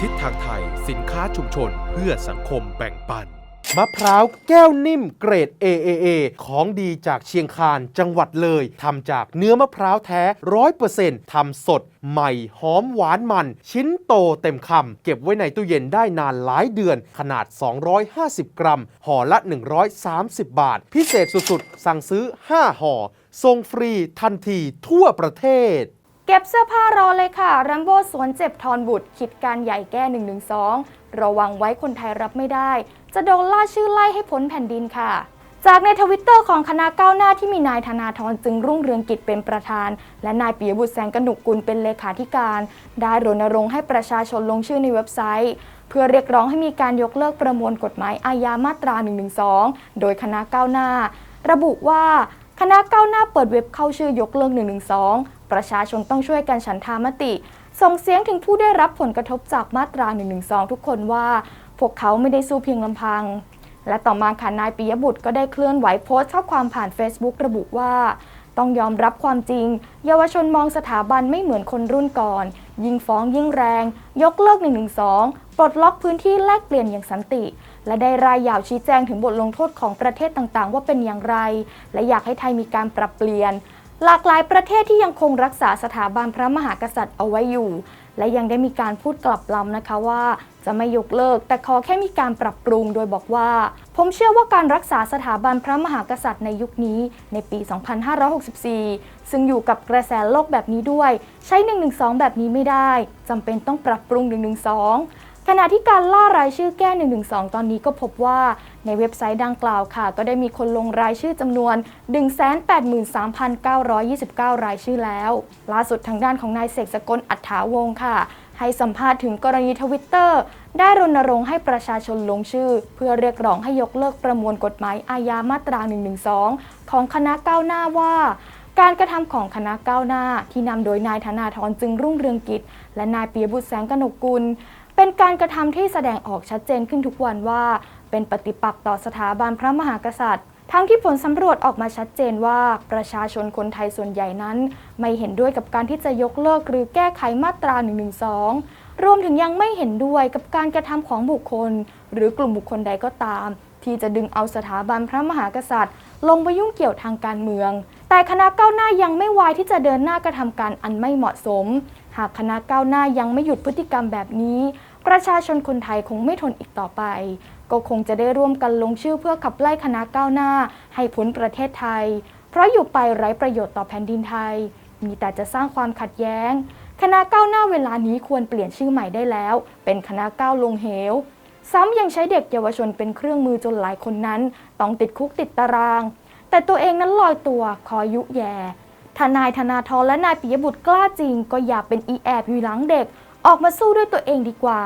ทิศทางไทย สินค้าชุมชนเพื่อสังคมแบ่งปัน มะพร้าวแก้วนิ่มเกรด AAA ของดีจากเชียงคานจังหวัดเลยทำจากเนื้อมะพร้าวแท้ร้อยเปอร์เซ็นต์ทำสดใหม่หอมหวานมัน ชิ้นโตเต็มคำ เก็บไว้ในตู้เย็นได้นานหลายเดือน ขนาด 250 กรัม ห่อละ 130 บาท พิเศษสุดๆ สั่งซื้อ 5 ห่อส่งฟรีทันทีทั่วประเทศ เก็บเสื้อผ้ารอเลยค่ะแรมโบ้สวนเจ็บทอนบุตร คิดการใหญ่แก้ 112 ระวังไว้คนไทยรับไม่ได้ จะโดนล่าชื่อไล่ให้พ้นแผ่นดินค่ะ จากในทวิตเตอร์ของคณะก้าวหน้าที่มีนายธนาธรจึงรุ่งเรืองกิจเป็นประธาน และนายปิยบุตรแสงกนุกกุลเป็นเลขาธิการ ได้รณรงค์ให้ประชาชนลงชื่อในเว็บไซต์ เพื่อเรียกร้องให้มีการยกเลิกประมวลกฎหมายอาญามาตรา 112 โดยคณะก้าวหน้า ระบุว่า คณะก้าวหน้าเปิดเว็บเข้าชื่อยกเลิก112 ประชาชนต้องช่วยกันฉันทามติ ส่งเสียงถึงผู้ได้รับผลกระทบจากมาตรา 112 ทุกคนว่า พวกเขาไม่ได้สู้เพียงลำพัง และต่อมาค่ะนายปิยบุตรก็ได้เคลื่อนไหวโพสต์ข้อความผ่าน Facebook ระบุว่า ต้องยอมรับความจริง เยาวชนมองสถาบันไม่เหมือนคนรุ่นก่อน ยิ่งฟ้องยิ่งแรง ยกเลิก 112 ปลดล็อกพื้นที่แลกเปลี่ยนอย่างสันติ และได้รายยาวชี้แจงถึงบทลงโทษของประเทศต่างๆ ว่าเป็นอย่างไร และอยากให้ไทยมีการปรับเปลี่ยน หลากหลายประเทศที่ยังคงรักษาสถาบันพระมหากษัตริย์เอาไว้อยู่ และยังได้มีการพูดกลับลำนะคะว่า จะไม่ยกเลิก แต่ขอแค่มีการปรับปรุง โดยบอกว่า ผมเชื่อว่าการรักษาสถาบันพระมหากษัตริย์ในยุคนี้ ในปี 2564 ซึ่งอยู่กับกระแสโลกแบบนี้ด้วย ใช้ 112 แบบนี้ไม่ได้จำเป็นต้องปรับปรุง 112 ขณะที่การล่ารายชื่อแก้ 112 ตอนนี้ก็พบว่าในเว็บไซต์ดังกล่าวค่ะ ก็ได้มีคนลงรายชื่อจำนวน 183,929 รายชื่อแล้ว ล่าสุดทางด้านของนายเสกสกลอัฏฐาวงศ์ค่ะ ให้สัมภาษณ์ถึงกรณีทวิตเตอร์ได้รณรงค์ให้ประชาชนลงชื่อ เพื่อเรียกร้องให้ยกเลิกประมวลกฎหมายอาญามาตรา 112 ของคณะก้าวหน้าว่าการกระทำของคณะก้าวหน้าที่นำโดยนายธนาธรจึงรุ่งเรืองกิจ และนายปียบุตรแสงกนกกุล เป็นการกระทำที่แสดงออกชัดเจนขึ้นทุกวันว่า เป็นปฏิปักษ์ต่อสถาบันพระมหากษัตริย์ ทั้งที่ผลสำรวจออกมาชัดเจนว่า ประชาชนคนไทยส่วนใหญ่นั้น ไม่เห็นด้วยกับการที่จะยกเลิกหรือแก้ไขมาตรา 112 รวมถึงยังไม่เห็นด้วยกับการกระทำของบุคคล หรือกลุ่มบุคคลใดก็ตาม ที่จะดึงเอาสถาบันพระมหากษัตริย์ ลงไปยุ่งเกี่ยวทางการเมือง แต่คณะก้าวหน้ายังไม่วายที่จะเดินหน้ากระทำการอันไม่เหมาะสม หากคณะก้าวหน้ายังไม่หยุดพฤติกรรมแบบนี้ ประชาชนคนไทยคงไม่ทนอีกต่อไป ก็คงจะได้ร่วมกันลงชื่อเพื่อขับไล่คณะก้าวหน้า ให้พ้นประเทศไทย เพราะอยู่ไปไร้ประโยชน์ต่อแผ่นดินไทย มีแต่จะสร้างความขัดแย้ง คณะก้าวหน้าเวลานี้ควรเปลี่ยนชื่อใหม่ได้แล้ว เป็นคณะก้าวลงเหว ซ้ำยังใช้เด็กเยาวชนเป็นเครื่องมือจนหลายคนนั้น ต้องติดคุกติดตาราง แต่ตัวเองนั้นลอยตัวคอยยุแย่ทนายธนาธรและนายปิยบุตรกล้าจริง ก็อย่าเป็นอีแอบอยู่หลังเด็ก ออกมาสู้ด้วยตัวเองดีกว่า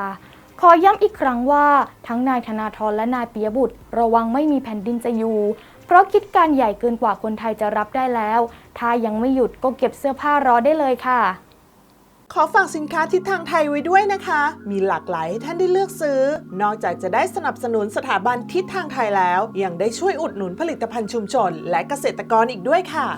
ขอย้ำอีกครั้งว่าทั้งนายธนาธรและนายปิยบุตร ระวังไม่มีแผ่นดินจะอยู่ เพราะคิดการใหญ่เกินกว่าคนไทยจะรับได้แล้ว ถ้ายังไม่หยุดก็เก็บเสื้อผ้ารอได้เลยค่ะ ขอฝากสินค้าทิศทางไทยไว้ด้วยนะคะ มีหลากหลายให้ท่านได้เลือกซื้อ นอกจากจะได้สนับสนุนสถาบันทิศทางไทยแล้ว ยังได้ช่วยอุดหนุนผลิตภัณฑ์ชุมชน และเกษตรกรอีกด้วยค่ะ